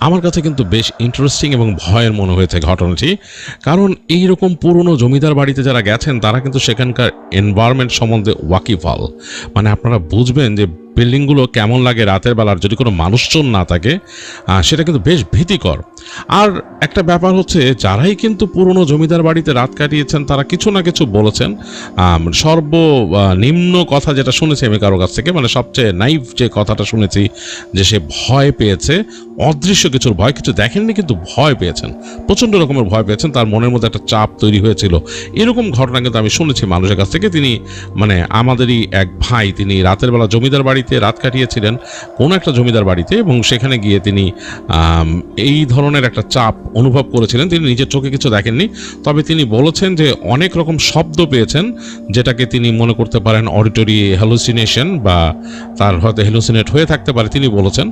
আমার কাছে কিন্তু বেশ ইন্টারেস্টিং এবং ভয়ের মনে হয়েছে ঘটনাটি। কারণ এই রকম পুরনো জমিদার বাড়িতে যারা গেছেন, তারা কিন্তু সেখানকার এনভায়রনমেন্ট সম্বন্ধে ওয়াকিফাল। মানে আপনারা বুঝবেন যে বিল্ডিংগুলো কেমন লাগে রাতের বেলার যদি কোনো মানুষজন না থাকে সেটা কিন্তু বেশ ভীতিকর। আর একটা ব্যাপার হচ্ছে যারাই কিন্তু পুরনো জমিদার বাড়িতে রাত কাটিয়েছেন তারা কিছু না কিছু বলেছেন। আম, সর্ব নিম্ন কথা যেটা শুনেছি আমি কারও কাছ থেকে মানে সবচেয়ে নাইভ যে কথাটা শুনেছি যে সে ভয় পেয়েছে অদৃশ্য কিছুর ভয় কিছু দেখেননি কিন্তু ভয় পেয়েছেন। প্রচণ্ড রকমের ভয় পেয়েছেন তার মনের মধ্যে একটা চাপ তৈরি হয়েছিল। এরকম ঘটনা কিন্তু আমি শুনেছি মানুষের কাছ থেকে তিনি মানে আমাদেরই এক ভাই তিনি রাতের বেলা জমিদার বাড়িতে রাত কাটিয়েছিলেন কোনো একটা জমিদার বাড়িতে এবং সেখানে গিয়ে তিনি এই ধরনের একটা চাপ অনুভব করেছিলেন। তিনি নিজের চোখে কিছু দেখেননি। তবে তিনি বলেছেন যে অনেক রকম শব্দ পেয়েছেন যেটাকে তিনি মনে করতে পারেন অডিটরি হ্যালুসিনেশন বা তার হয়তো হ্যালুসিনেট হয়ে থাকতে পারে তিনি বলেছেন।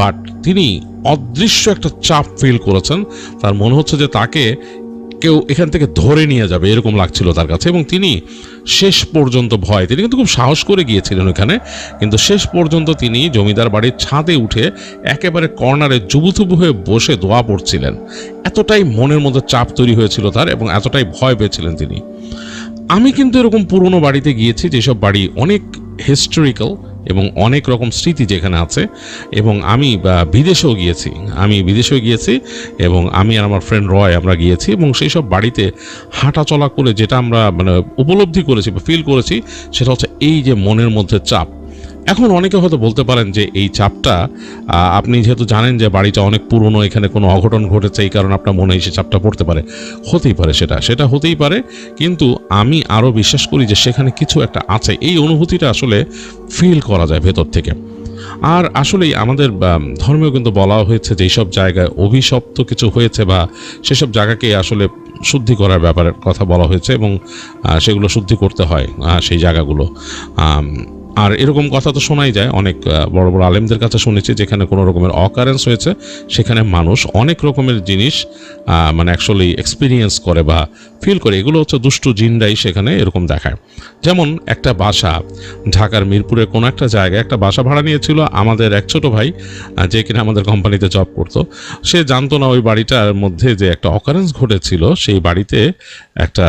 বাট তিনি অদৃশ্য একটা চাপ ফিল করেছেন। তার মনে হচ্ছে যে তাকে কেউ এখান থেকে ধরে নিয়ে যাবে, এরকম লাগছিল তার কাছে। এবং তিনি শেষ পর্যন্ত ভয়, তিনি কিন্তু খুব সাহস করে গিয়েছিলেন ওখানে, কিন্তু শেষ পর্যন্ত তিনি জমিদার বাড়ির ছাদে উঠে একেবারে কর্নারে জুবুথুবু হয়ে বসে দোয়া পড়ছিলেন। এতটাই মনের মধ্যে চাপ তৈরি হয়েছিল তার এবং এতটাই ভয় পেয়েছিলেন তিনি। আমি কিন্তু এরকম পুরনো বাড়িতে গিয়েছি, যেসব বাড়ি অনেক হিস্টোরিক্যাল এবং অনেক রকম স্মৃতি যেখানে আছে। এবং আমি বিদেশেও গিয়েছি। আমি বিদেশেও গিয়েছি এবং আমি আর আমার ফ্রেন্ড রয় আমরা গিয়েছি এবং সেই সব বাড়িতে হাঁটা চলা করে যেটা আমরা মানে উপলব্ধি করেছি বা ফিল করেছি, সেটা হচ্ছে এই যে মনের মধ্যে চাপ। এখন অনেকে হয়তো বলতে পারেন যে এই চাপটা আপনি যেহেতু জানেন যে বাড়িটা অনেক পুরনো, এখানে কোনো অঘটন ঘটেছে, এই কারণে আপনার মনে এসে চাপটা পড়তে পারে। হতেই পারে সেটা সেটা হতেই পারে। কিন্তু আমি আরও বিশ্বাস করি যে সেখানে কিছু একটা আছে। এই অনুভূতিটা আসলে ফিল করা যায় ভেতর থেকে। আর আসলেই আমাদের ধর্মেও কিন্তু বলা হয়েছে যে এইসব জায়গায় অভিশপ্ত কিছু হয়েছে বা সেসব জায়গাকে আসলে শুদ্ধি করার ব্যাপারে কথা বলা হয়েছে এবং সেগুলো শুদ্ধি করতে হয় সেই জায়গাগুলো। আর এরকম কথা তো শোনাই যায়। অনেক বড় বড় আলেমদের কাছে শুনেছি যেখানে কোনো রকমের অকারেন্স হয়েছে, সেখানে মানুষ অনেক রকমের জিনিস মানে অ্যাকচুয়ালি এক্সপিরিয়েন্স করে বা ফিল করে। এগুলো হচ্ছে দুষ্টু জিনরাই সেখানে এরকম দেখায়। যেমন একটা বাসা, ঢাকার মিরপুরের কোনো একটা জায়গায় একটা বাসা ভাড়া নিয়েছিল আমাদের এক ছোট ভাই যে কিনা আমাদের কোম্পানিতে জব করতো। সে জানতো না ওই বাড়িটার মধ্যে যে একটা অকারেন্স ঘটেছিল, সেই বাড়িতে একটা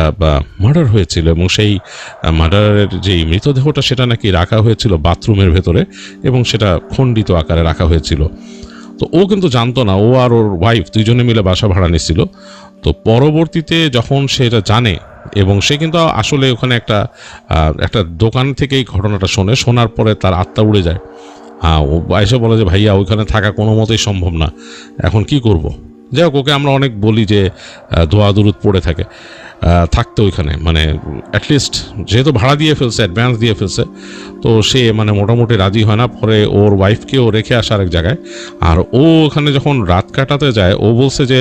মার্ডার হয়েছিল এবং সেই মার্ডারের যেই মৃতদেহটা সেটা নাকি রাখা হয়েছিল বাথরুমের ভেতরে এবং সেটা খণ্ডিত আকারে রাখা হয়েছিল। তো ও কিন্তু জানতো না, ও আর ওর ওয়াইফ দুইজনে মিলে বাসা ভাড়া নিচ্ছিল। তো পরবর্তীতে যখন সেটা জানে এবং সে কিন্তু আসলে ওখানে একটা একটা দোকান থেকেই ঘটনাটা শোনে, শোনার পরে তার আত্মা উড়ে যায়। হ্যাঁ ও এসে বলে যে, ভাইয়া, ওইখানে থাকা কোনো মতেই সম্ভব না। এখন কি করব। যাই হোক, ওকে আমরা অনেক বলি যে দোয়া দুরুদ পড়ে থাকে। থাকতে ওইখানে। মানে অ্যাটলিস্ট যেহেতু ভাড়া দিয়ে ফেলছে অ্যাডভান্স দিয়ে ফেলছে, তো সে মানে মোটামুটি রাজি হয় না। পরে ওর ওয়াইফকেও রেখে আসে আরেক জায়গায়। আর ও ওখানে যখন রাত কাটাতে যায়, ও বলছে যে,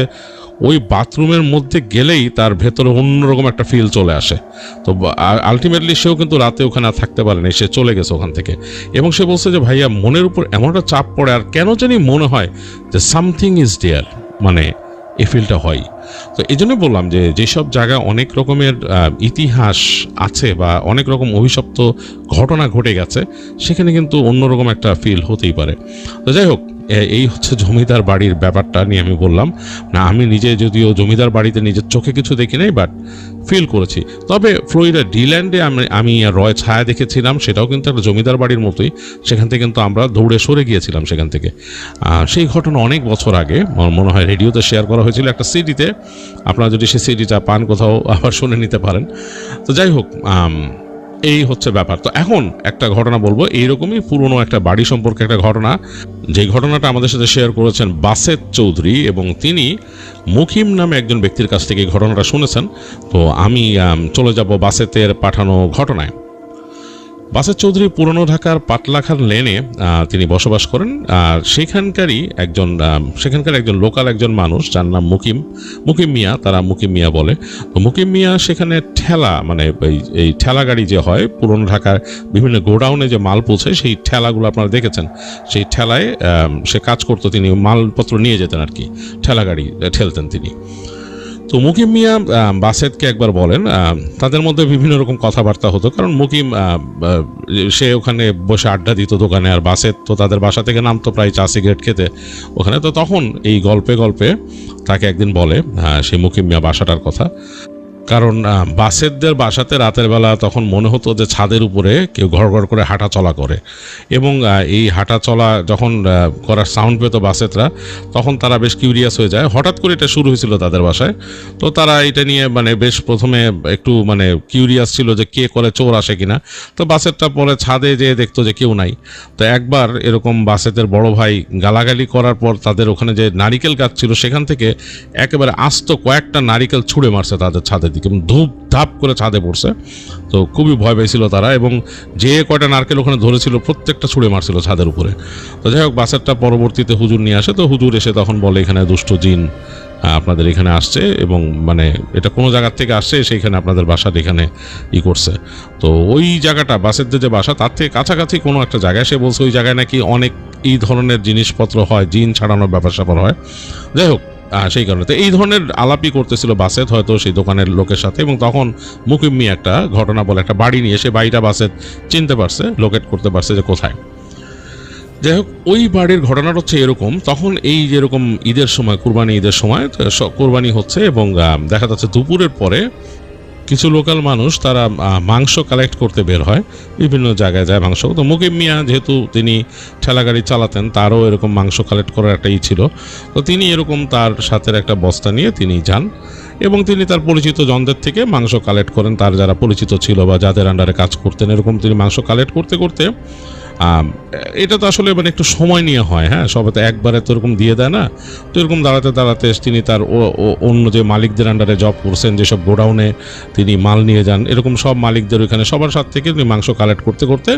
ওই বাথরুমের মধ্যে গেলেই তার ভেতরে অন্যরকম একটা ফিল চলে আসে। তো আলটিমেটলি সেও কিন্তু রাতে ওখানে আর থাকতে পারেনি, সে চলে গেছে ওখান থেকে। এবং সে বলছে যে, ভাইয়া, মনের উপর এমন একটা চাপ পড়ে, আর কেন জানি মনে হয় যে সামথিং ইজ দেয়ার মানে এই ফিলটা হয়। তো এই জন্য বললাম যে যেসব জায়গা অনেক রকমের ইতিহাস আছে বা অনেক রকম অভিশপ্ত ঘটনা ঘটে গেছে, সেখানে কিন্তু অন্যরকম একটা ফিল হতেই পারে। তো যাই হোক এ- এই হচ্ছে জমিদার বাড়ির ব্যাপারটা নিয়ে আমি বললাম। না, আমি নিজে যদিও জমিদার বাড়িতে নিজের চোখে কিছু দেখি নাই বাট ফিল করেছি। তবে ফ্লোরিডা ডিল্যান্ডে আমি আমি রয় ছায়া দেখেছিলাম, সেটাও কিন্তু একটা জমিদার বাড়ির মতোই। সেখান থেকে কিন্তু আমরা দৌড়ে সরে গিয়েছিলাম সেখান থেকে। সেই ঘটনা অনেক বছর আগে আমার মনে হয় রেডিওতে শেয়ার করা হয়েছিল একটা সিডিতে। আপনারা যদি সেই সিডিটা পান কোথাও আবার শুনে নিতে পারেন। তো যাই হোক এই হচ্ছে ব্যাপার। তো এখন একটা ঘটনা বলব। এইরকমই পুরনো একটা বাড়ি সম্পর্কে একটা ঘটনা। যে ঘটনাটা আমাদের সাথে শেয়ার করেছেন বাসেত চৌধুরী এবং তিনি মুকিম নামে একজন ব্যক্তির কাছ থেকে ঘটনাটা শুনেছেন। তো আমি, চলে যাব বাসেতের পাঠানো ঘটনায়। বাসের চৌধুরী পুরনো ঢাকার পাটলাখার লেনে তিনি বসবাস করেন, আর সেখানকারই একজন সেখানকার একজন লোকাল একজন মানুষ, যার নাম মুকিম মুকিম মিয়া, তারা মুকিম মিয়া বলে। তো মুকিম মিয়া সেখানে ঠেলা মানে এই ঠেলা গাড়ি যে হয়, পুরনো ঢাকার বিভিন্ন গোডাউনে যে মাল পৌঁছে, সেই ঠেলাগুলো আপনারা দেখেছেন। সেই ঠেলায় সে কাজ করতো, তিনি মালপত্র নিয়ে যেতেন আর কি, ঠেলা গাড়ি ঠেলতেন তিনি। তো মুকিম মিয়া বাসেদকে একবার বলেন তাদের মধ্যে বিভিন্ন রকম কথাবার্তা হতো। কারণ মুকিম সে ওখানে বসে আড্ডা দিত দোকানে, আর বাসেদ তো তাদের বাসা থেকে নামতো প্রায় চা, সিগারেট খেতে ওখানে। তো তখন এই গল্পে গল্পে তাকে একদিন বলে সে সেই মুকিম মিয়া বাসাটার কথা। কারণ বাসেরদের বাসাতে রাতের বেলা তখন মনে হতো যে ছাদের উপরে কেউ ঘর ঘর করে হাঁটা চলা করে। এবং এই হাঁটা চলা যখন করার সাউন্ড পেতো বাসেতরা, তখন তারা বেশ কিউরিয়াস হয়ে যায়। হঠাৎ করে এটা শুরু হয়েছিল তাদের বাসায়। তো তারা এটা নিয়ে মানে বেশ প্রথমে একটু মানে কিউরিয়াস ছিল যে কে করে চোর আসে কিনা। তো বাসেরটা পরে ছাদে যেয়ে দেখতো যে কেউ নাই। তো একবার এরকম বাসেতের বড় ভাই গালাগালি করার পর তাদের ওখানে যে নারিকেল গাছ ছিল, সেখান থেকে একেবারে আস্ত কয়েকটা নারিকেল ছুঁড়ে মারছে তাদের ছাদের দিকে এবং ধূপ ধাপ করে ছাদে পড়ছে। তো খুবই ভয় পেয়েছিল তারা এবং যে কয়টা নারকেল ওখানে ধরেছিল, প্রত্যেকটা ছুঁড়ে মারছিল ছাদের উপরে। তো যাই হোক বাসেরটা পরবর্তীতে হুজুর নিয়ে আসে। তো হুজুর এসে তখন বলে, এখানে দুষ্ট জিন আপনাদের এখানে আসছে এবং মানে এটা কোনো জায়গার থেকে আসছে, সেইখানে আপনাদের বাসার এখানে ই করছে। তো ওই জায়গাটা বাসের যে বাসা, তার থেকে কাছাকাছি কোনো একটা জায়গায়, সে বলছে ওই জায়গায় নাকি অনেক এই ধরনের জিনিসপত্র হয়, জিন ছাড়ানোর ব্যাপার স্যাপার হয়। যাই হোক সেই কারণে। তো এই ধরনের আলাপি করতেছিল বাসেত হয়তো সেই দোকানের লোকের সাথে এবং তখন মুকিম্মি একটা ঘটনা বলে একটা বাড়ি নিয়ে সে বাড়িটা বাসেত চিনতে পারছে লোকেট করতে পারছে যে কোথায়। যাই হোক, ওই বাড়ির ঘটনাটা হচ্ছে এরকম। তখন এই যেরকম ঈদের সময়, কুরবানি ঈদের সময় কোরবানি হচ্ছে এবং দেখা যাচ্ছে দুপুরের পরে কিছু লোকাল মানুষ তারা মাংস কালেক্ট করতে বের হয়, বিভিন্ন জায়গায় যায় মাংস। তো মুকিম মিয়া যেহেতু তিনি ঠেলাগাড়ি চালাতেন, তারও এরকম মাংস কালেক্ট করার একটা ই ছিল। তো তিনি এরকম তার সাথে একটা বস্তা নিয়ে তিনি যান এবং তিনি তার পরিচিত জনদের থেকে মাংস কালেক্ট করেন। তার যারা পরিচিত ছিল বা যাদের আন্ডারে কাজ করতেন, এরকম তিনি মাংস কালেক্ট করতে করতে এটা তো আসলে মানে একটু সময় নিয়ে হয় হ্যাঁ? সবাই তো একবারে তো এরকম দিয়ে দেয় না। তো এরকম দাঁড়াতে দাঁড়াতে তিনি তার অন্য যে মালিকদের আন্ডারে জব করছেন, যেসব গোডাউনে তিনি মাল নিয়ে যান, এরকম সব মালিকদের ওইখানে সবার সাথ থেকে তিনি মাংস কালেক্ট করতে করতে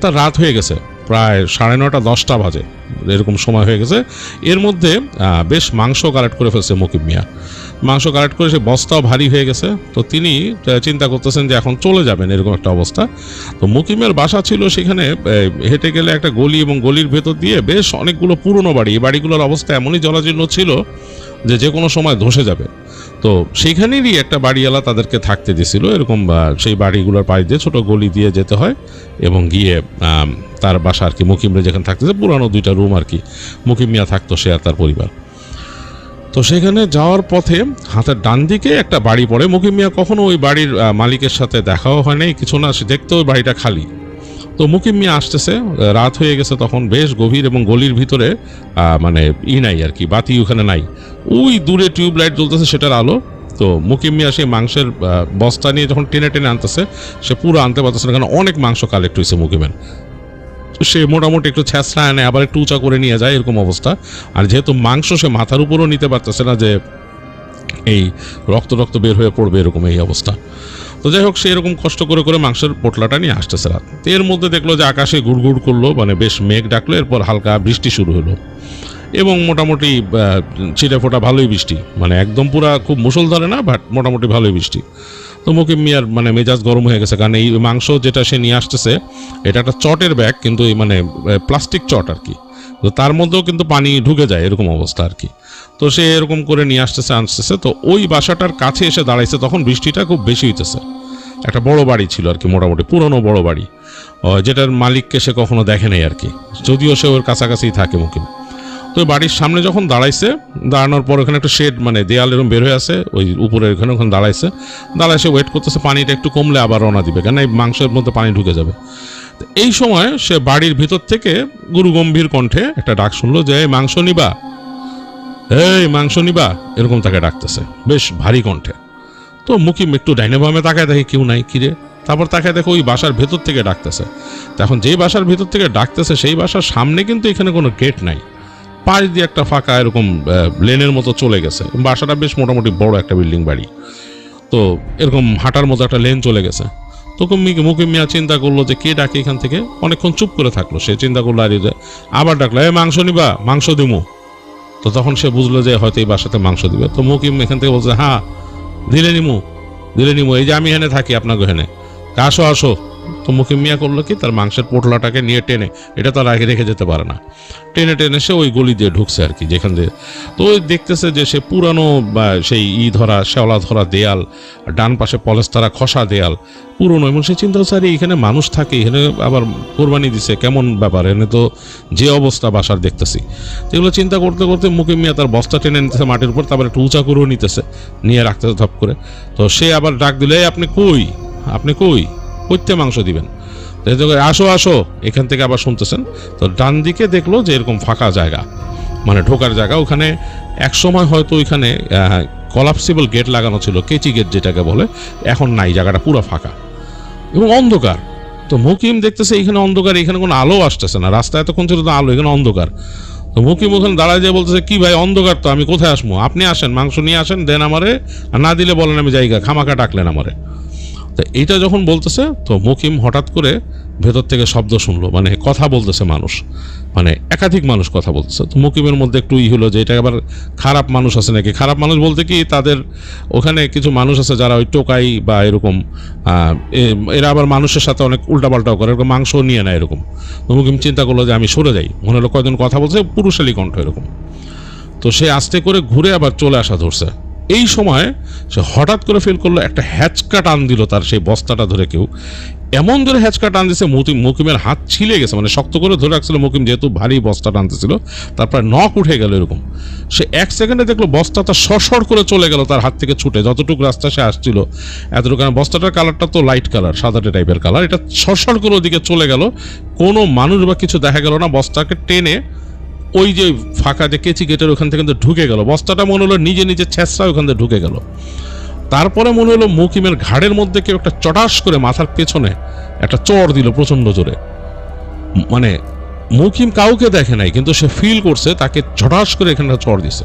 তার রাত হয়ে গেছে। প্রায় সাড়ে নটা দশটা বাজে। এরকম সময় হয়ে গেছে। এর মধ্যে বেশ মাংস কালেক্ট করে ফেলছে মুকিব মিয়া। মাংস কালেক্ট করে সে বস্তাও ভারী হয়ে গেছে। তো তিনি চিন্তা করতেছেন যে এখন চলে যাবেন এরকম একটা অবস্থা। তো মুকিমের বাসা ছিল সেখানে হেঁটে গেলে একটা গলি এবং গলির ভেতর দিয়ে বেশ অনেকগুলো পুরনো বাড়ি। এই বাড়িগুলোর অবস্থা এমনই জলাজীর্ণ ছিল যে যে কোনো সময় ধসে যাবে। তো সেইখানেরই একটা বাড়িওয়ালা তাদেরকে থাকতে দিয়েছিল এরকম সেই বাড়িগুলোর পাশ দিয়ে ছোটো গলি দিয়ে যেতে হয় এবং গিয়ে তার বাসা আর কি মুকিমরে যেখানে থাকতেছে, পুরানো দুইটা রুম আর কি মুকিম মিয়া থাকতো সে আর তার পরিবার। তো সেখানে যাওয়ার পথে হাতের ডান দিকে একটা বাড়ি পড়ে। মুকিম মিয়া কখনো ওই বাড়ির মালিকের সাথে দেখাও হয় নাই, কিছু না, সে দেখতে ওই বাড়িটা খালি। তো মুকিম মিয়া আসতেছে, রাত হয়ে গেছে তখন বেশ গভীর এবং গলির ভিতরে মানে ই নাই আর কি, বাতি ওখানে নাই। ওই দূরে টিউব লাইট জ্বলতেছে সেটার আলো। তো মুকিম মিয়া সেই মাংসের বস্তা নিয়ে যখন টেনে টেনে আনতেছে, সে পুরো আনতে পারতেছে না কারণ অনেক মাংস কালেক্ট হয়েছে মুকিমের। সে মোটামুটি একটু ছ্যাঁচড়া আনে, আবার একটু উঁচা করে নিয়ে যায়, এরকম অবস্থা। আর যেহেতু মাংস সে মাথার উপরও নিতে পারতেছে না যে এই রক্ত রক্ত বের হয়ে পড়বে এরকম এই অবস্থা। তো যাই হোক, সে এরকম কষ্ট করে করে মাংসের পোটলাটা নিয়ে আসতেছে রাত। এর মধ্যে দেখল যে আকাশে গুড়গুড় করল মানে বেশ মেঘ ডাকলো, এরপর হালকা বৃষ্টি শুরু হলো। এবং মোটামুটি ছিটে ফোটা ভালোই বৃষ্টি মানে একদম পুরা খুব মুসল ধরে না বাট মোটামুটি ভালোই বৃষ্টি। তো মুকিম মিয়ার মানে মেজাজ গরম হয়ে গেছে। কারণ এই মাংস যেটা সে নিয়ে আসতেছে, এটা একটা চটের ব্যাগ, কিন্তু এই মানে প্লাস্টিক চট আর কি। তো তার মধ্যেও কিন্তু পানি ঢুকে যায়, এরকম অবস্থা আর কি। তো সে এরকম করে নিয়ে আসতেছে আসতেছে তো ওই বাসাটার কাছে এসে দাঁড়াইছে, তখন বৃষ্টিটা খুব বেশি হইতেছে। একটা বড় বাড়ি ছিল আর কি, মোটামুটি পুরনো বড় বাড়ি। যেটার মালিককে সে কখনো দেখে নাই আর কি। যদিও সে ওর কাছাকাছি থাকে মুকিম তো বাড়ির সামনে যখন দাঁড়াইছে, দাঁড়ানোর পর ওখানে একটা শেড মানে দেয়াল এরকম বের হয়ে আছে, ওই উপরে ওখানে ওখানে দাঁড়াইছে। দাঁড়ায় সে ওয়েট করতেছে, পানিটা একটু কমলে আবার রওনা দিবে কেন এই মাংসের মধ্যে পানি ঢুকে যাবে। এই সময় সে বাড়ির ভিতর থেকে গুরু গম্ভীর কণ্ঠে একটা ডাক শুনলো যে, "এই মাংস নিবা? এই মাংস নিবা? এরকম তাকে ডাকতেছে, বেশ ভারী কণ্ঠে। তো মুকিম একটু ডাইনে বামে তাকায় দেখে কেউ নাই কিরে তারপর তাকে দেখো ওই বাসার ভেতর থেকে ডাকতেছে। তো এখন যেই বাসার ভেতর থেকে ডাকতেছে, সেই বাসার সামনে কিন্তু এখানে কোনো গেট নাই। পাশ দিয়ে একটা ফাঁকা এরকম লেনের মতো চলে গেছে। বাসাটা বেশ মোটামুটি বড় একটা বিল্ডিং বাড়ি। তো এরকম হাঁটার মতো একটা লেন চলে গেছে। তখন মুকিম মিয়া চিন্তা করল যে কে ডাকে এখান থেকে? অনেকক্ষণ চুপ করে থাকল। সে চিন্তা করল, আর আবার ডাকলো, এ, মাংস নিবা, মাংস দিমু। তো তখন সে বুঝলো যে হয়তো এই বাসাতে মাংস দিবে। তো মুকিম এখান থেকে বলছে হ্যাঁ দিলে নিমু দিলে নিমু। এই যে আমি এখানে থাকি, আপনাকে এখানে। আসো আসো। তো মুকিম মিয়া করল কি? তার মাংসের পোটলাটাকে নিয়ে টেনে, এটা তার আগে রেখে যেতে পারে না। টেনে টেনে সে ওই গলি দিয়ে ঢুকছে আর কি, যেখান দিয়ে। তো ওই দেখতেছে যে সে পুরানো, বা সেই ই ধরা, শ্যাওলা ধরা দেয়াল, ডান পাশে পলেস্তারা খসা দেয়াল, পুরনো। এবং সে চিন্তা করছে এখানে মানুষ থাকে, এখানে আবার কোরবানি দিছে, কেমন ব্যাপার? এখানে তো যে অবস্থা বাসার দেখতেছি। এগুলো চিন্তা করতে করতে মুকিম মিয়া তার বস্তা টেনে নিতেছে মাটির উপর, তারপর একটু উঁচা করেও নিতেছে, নিয়ে রাখতেছে ধপ করে। তো সে আবার ডাক দিলে আপনি কই? আপনি কই? কইতে মাংস দিবেন। আসো আসো, এখান থেকে আবার শুনতেছেন, তো ডান দিকে দেখল যে এরকম ফাঁকা জায়গা। মানে ঢোকার জায়গা। ওখানে এক সময় হয়তো ওইখানে কলাপসিবল গেট লাগানো ছিল, কেচি গেট যেটাকে বলে। এখন নাই, জায়গাটা পুরো ফাঁকা। এবং অন্ধকার। তো মুকিম দেখতেছে এখানে অন্ধকার, এখানে কোনো আলো আসতেছে না। রাস্তায় এতক্ষণ ছিল তো আলো, এখানে অন্ধকার। তো মুকিম ওখানে দাঁড়ায় যেয়ে বলতেছে, কি ভাই, অন্ধকার তো, আমি কোথায় আসব? আপনি আসেন, মাংস নিয়ে আসেন, দেন আমারে। আর না দিলে বলেন আমি জায়গা খামাকা ডাকলেন আমারে। তো এইটা যখন বলতেছে, তো মুকিম হঠাৎ করে ভেতর থেকে শব্দ শুনলো মানে কথা বলতেছে মানুষ মানে একাধিক মানুষ কথা বলতেছে। তো মুকিমের মধ্যে একটু ই হলো যে এটা আবার খারাপ মানুষ আছে নাকি? খারাপ মানুষ বলতে কি তাদের ওখানে কিছু মানুষ আছে যারা ওই টোকাই বা এরকম এরা আবার মানুষের সাথে অনেক উল্টাপাল্টাও করে, এরকম মাংস নিয়ে নেয় এরকম। তো মুকিম চিন্তা করল যে আমি সরে যাই। মনে হলো কয়জন কথা বলছে পুরুষালী কণ্ঠ এরকম। তো সে আস্তে করে ঘুরে আবার চলে আসা ধরছে। এই সময় সে হঠাৎ করে ফিল করল, একটা হ্যাচকা টান দিল তার সেই বস্তাটা ধরে কেউ। এমন ধরে হ্যাচকা টান দিছে মুকিম মুকিমের হাত ছিলে গেছে মানে শক্ত করে ধরে রাখছিল মুকিম, যেহেতু ভারী বস্তা টানতেছিল, তারপর নখ উঠে গেল এরকম। সে এক সেকেন্ডে দেখল বস্তাটা সরসর করে চলে গেল তার হাত থেকে ছুটে, যতটুকু রাস্তা সে আসছিল। এতটুকু কারণ বস্তাটার কালারটা তো লাইট কালার সাদাটে টাইপের কালার এটা সরসর করে ওদিকে চলে গেল। কোনো মানুষ বা কিছু দেখা গেল না, বস্তাকে টেনে ওই যে ফাঁকা যে কেচি গেটের ওখান থেকে কিন্তু ঢুকে গেল। বস্তাটা মনে হলো নিজে নিজে ছেঁচড়া ওখান থেকে ঢুকে গেল। তারপরে মনে হলো মুকিমের ঘাড়ের মধ্যে কেউ একটা চটাস করে মাথার পেছনে একটা চড় দিল প্রচণ্ড জোরে। মানে মুকিম কাউকে দেখে নাই, কিন্তু সে ফিল করছে, তাকে চটাস করে এখানটা চড় দিছে।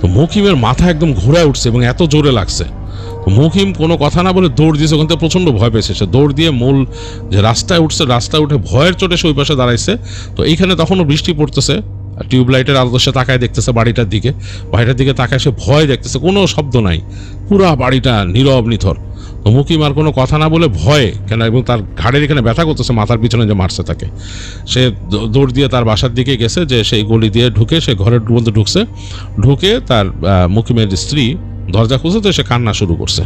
তো মুকিমের মাথা একদম ঘুরে উঠছে এবং এত জোরে লাগছে। তো মুকিম কোনো কথা না বলে দৌড় দিয়েছে। ওখান থেকে প্রচণ্ড ভয় পেয়েছে সে। দৌড় দিয়ে মূল যে রাস্তায় উঠছে, রাস্তায় উঠে ভয়ের চোটে সে ওই পাশে দাঁড়াইছে। তো এইখানে তখনও বৃষ্টি পড়তেছে। টিউবলাইটের আলো সে তাকায় দেখতেছে বাড়িটার দিকে। বাড়িটার দিকে তাকায় সে ভয় দেখতেছে। কোনো শব্দ নাই। পুরা বাড়িটা নীরব, নিথর। তো মুকিম আর কোনো কথা না বলে ভয়ে কেন এবং তার ঘাড়ের এখানে ব্যথা করতেছে, মাথার পিছনে যে মারছে তাকে। সে দৌড় দিয়ে তার বাসার দিকে গেছে, যে সেই গলি দিয়ে ঢুকে সে ঘরের মধ্যে ঢুকছে। ঢুকে তার মুকিমের স্ত্রী দরজা খুঁজে তো সে কান্না শুরু করছে।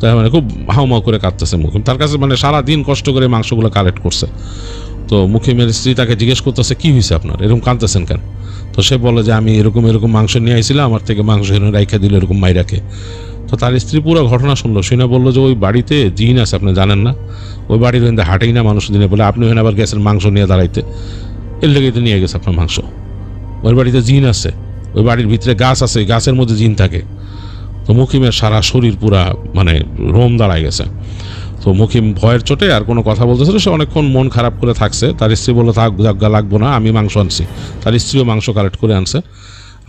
তাই মানে খুব হাউমাউ করে কাঁদতেছে মুকিম তার কাছে মানে সারা দিন কষ্ট করে মাংসগুলো কালেক্ট করছে। তো মুখে মুকিমের স্ত্রী তাকে জিজ্ঞেস করতেছে, কি হয়েছে আপনার? এরকম কাঁদতেছেন কেন? তো সে বলে যে, আমি এরকম এরকম মাংস নিয়ে আইছিলাম, আমার থেকে মাংস এনে রাইখা দিল, এরকম মাইরাকে তো তার স্ত্রী পুরো ঘটনা শুনলো। শুনে বলল যে, ওই বাড়িতে জিন আছে, আপনি জানেন না? ওই বাড়ির ওখানে হাঁটেই না মানুষ দিনে বলে, আপনি ওখানে আবার গেছেন মাংস নিয়ে দাঁড়াইতে। এর লেগে নিয়ে গেছে আপনার মাংস। ওই বাড়িতে জিন আছে। ওই বাড়ির ভিতরে গাছ আছে গাছের মধ্যে জিন থাকে। তো মুকিমের সারা শরীর পুরা মানে রোম দাঁড়ায় গেছে। তো মুকিম ভয়ের চোটে আর কোনো কথা বলতেছিল, সে অনেকক্ষণ মন খারাপ করে থাকছে। তার স্ত্রী বলল, থাক জাগ্গা লাগবো না, আমি মাংস আনছি। তার স্ত্রীও মাংস কালেক্ট করে আনছে।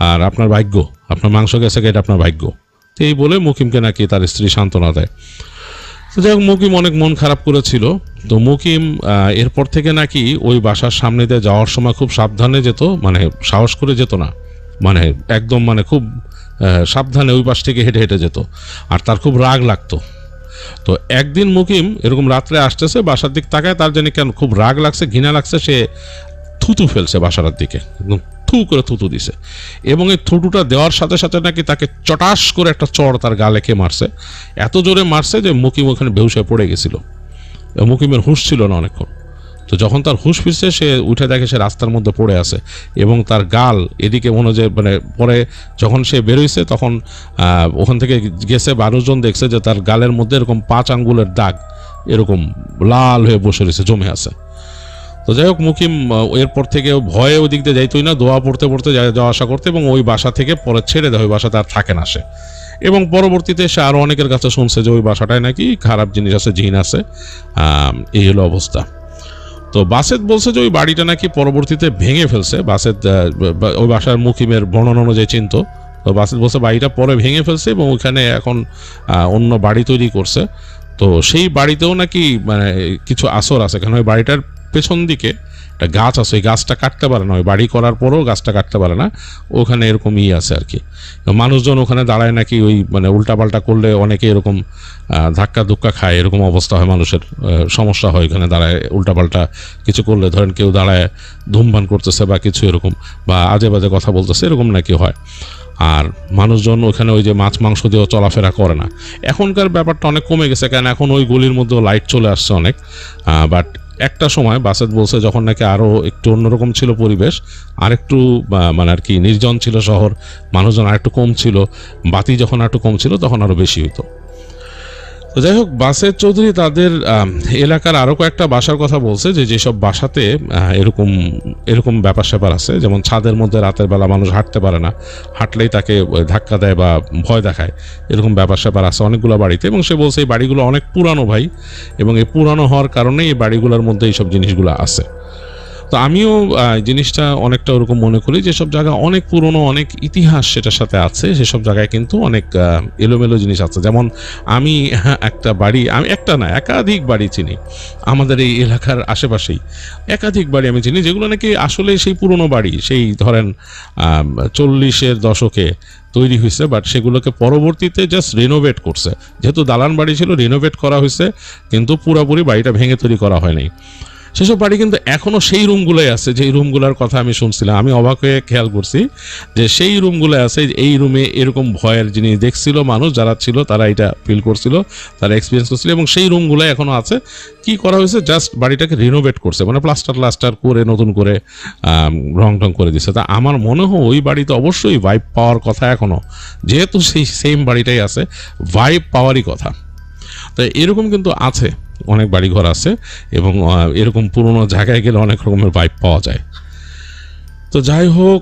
আর আপনার ভাগ্য, আপনার মাংস গেছে এটা আপনার ভাগ্য। এই বলে মুকিমকে নাকি তার স্ত্রী সান্ত্বনা দেয়। তো যাই হোক, মুকিম অনেক মন খারাপ করেছিল। তো মুকিম এরপর থেকে নাকি ওই বাসার সামনে দিয়ে যাওয়ার সময় খুব সাবধানে যেত মানে সাহস করে যেত না। মানে একদম মানে খুব সাবধানে ওই পাশ থেকে হেঁটে হেঁটে যেত। আর তার খুব রাগ লাগতো। তো একদিন মুকিম এরকম রাত্রে আসতেছে, বাসার দিক তাকায়, তার জানি কেন খুব রাগ লাগছে, ঘৃণা লাগছে, সে থুতু ফেলছে বাসার দিকে, একদম থু করে থুতু দিছে। এবং এই থুতুটা দেওয়ার সাথে সাথে নাকি তাকে চটাস করে একটা চড় তার গালে কে মারছে। এত জোরে মারছে যে মুকিম ওখানে বেহুশে পড়ে গেছিল। মুকিমের হুঁশ ছিল না অনেকক্ষণ। তো যখন তার হুঁশ ফিরছে, সে উঠে দেখে সে রাস্তার মধ্যে পড়ে আছে এবং তার গাল এদিকে মনে যে মানে পরে যখন সে বেরোইছে তখন ওখান থেকে গেছে, মানুষজন দেখছে যে তার গালের মধ্যে এরকম পাঁচ আঙ্গুলের দাগ এরকম লাল হয়ে বসে রয়েছে, জমে আছে। তো যাই হোক, মুকিম এরপর থেকে ভয়ে ওই দিক দিয়ে যাইতোই না, দোয়া পড়তে পড়তে যাওয়া আসা করতে এবং ওই বাসা থেকে পরে ছেড়ে দেয়, ওই বাসাতে আর থাকে না সে। এবং পরবর্তীতে সে আরও অনেকের কাছে শুনছে যে ওই বাসাটায় নাকি খারাপ জিনিস আছে, জিন আছে। এই হলো অবস্থা। তো বাসেদ বলছে যে ওই বাড়িটা নাকি পরবর্তীতে ভেঙে ফেলছে। বাসেদ ওই বাসার মুকিমের বর্ণন অনুযায়ী চিন্ত। তো বাসেদ বলছে বাড়িটা পরে ভেঙে ফেলছে এবং ওখানে এখন অন্য বাড়ি তৈরি করছে। তো সেই বাড়িতেও নাকি মানে কিছু আসর আছে। কারণ ওই বাড়িটার পেছন দিকে একটা গাছ আছে, ওই গাছটা কাটতে পারে না, ওই বাড়ি করার পরেও গাছটা কাটতে পারে না, ওখানে এরকম ই আছে আর কি। মানুষজন ওখানে দাঁড়ায় নাকি ওই মানে উল্টাপাল্টা করলে অনেকে এরকম ধাক্কা ধুক্কা খায়, এরকম অবস্থা হয় মানুষের সমস্যা হয় ওখানে দাঁড়ায়, উল্টাপাল্টা কিছু করলে ধরেন কেউ দাঁড়ায়, ধূমপান করতেছে বা কিছু এরকম, বা আজে বাজে কথা বলতেছে, এরকম নাকি হয়। আর মানুষজন ওখানে ওই যে মাছ মাংস দিয়েও চলাফেরা করে না। এখনকার ব্যাপারটা অনেক কমে গেছে কারণ এখন ওই গলির মধ্যেও লাইট চলে আসছে অনেক বাট একটা সময় বাসেত বলছে যখন নাকি আরও একটু অন্যরকম ছিল পরিবেশ, আরেকটু মানে আর কি, নির্জন ছিল শহর, মানুষজন আরেকটু কম ছিল, বাতি যখন আরেকটু কম ছিল তখন আরও বেশি হতো যাই হোক, বাসের চৌধুরী তাদের এলাকার আরও কয়েকটা বাসার কথা বলছে যে যেসব বাসাতে এরকম এরকম ব্যাপার স্যাপার আছে, যেমন ছাদের মধ্যে রাতের বেলা মানুষ হাঁটতে পারে না, হাঁটলেই তাকে ধাক্কা দেয় বা ভয় দেখায়, এরকম ব্যাপার স্যাপার আছে অনেকগুলো বাড়িতে এবং সে বলছে এই বাড়িগুলো অনেক পুরানো ভাই এবং এই পুরানো হওয়ার কারণেই এই বাড়িগুলোর মধ্যে এইসব জিনিসগুলো আছে। তো আমিও জিনিসটা অনেকটা ওরকম মনে করি যেসব জায়গা অনেক পুরনো অনেক ইতিহাস সেটার সাথে আছে সেসব জায়গায় কিন্তু অনেক এলোমেলো জিনিস আছে। যেমন আমি হ্যাঁ, একটা বাড়ি আমি একটা না একাধিক বাড়ি চিনি আমাদের এই এলাকার আশেপাশেই। একাধিক বাড়ি আমি চিনি যেগুলো নাকি আসলে সেই পুরনো বাড়ি সেই ধরেন চল্লিশের দশকে তৈরি হয়েছে বাট সেগুলোকে পরবর্তীতে জাস্ট রিনোভেট করছে। যেহেতু দালান বাড়ি ছিল রিনোভেট করা হয়েছে কিন্তু পুরোপুরি বাড়িটা ভেঙে তৈরি করা হয়নি। সেসব বাড়ি কিন্তু এখনও সেই রুমগুলোই আছে যেই রুমগুলোর কথা আমি শুনছিলাম। আমি অবাক হয়ে খেয়াল করছি যে সেই রুমগুলো আছে, এই রুমে এরকম ভয়ের জিনিস দেখছিল মানুষ, যারা ছিল তারা এটা ফিল করছিল, তারা এক্সপিরিয়েন্স করছিল এবং সেই রুমগুলো এখনও আছে। কি করা হয়েছে? জাস্ট বাড়িটাকে রিনোভেট করছে মানে প্লাস্টার প্লাস্টার করে, নতুন করে রং টং করে দিচ্ছে। তা আমার মনে হয় ওই বাড়িতে অবশ্যই ভাইব পাওয়ার কথা এখনও যেহেতু সেই সেম বাড়িটাই আছে ভাইব পাওয়ারই কথা। তো এরকম কিন্তু আছে, অনেক বাড়িঘর আছে এবং এরকম পুরনো জায়গায় গেলে অনেক রকমের পাইপ পাওয়া যায়। তো যাই হোক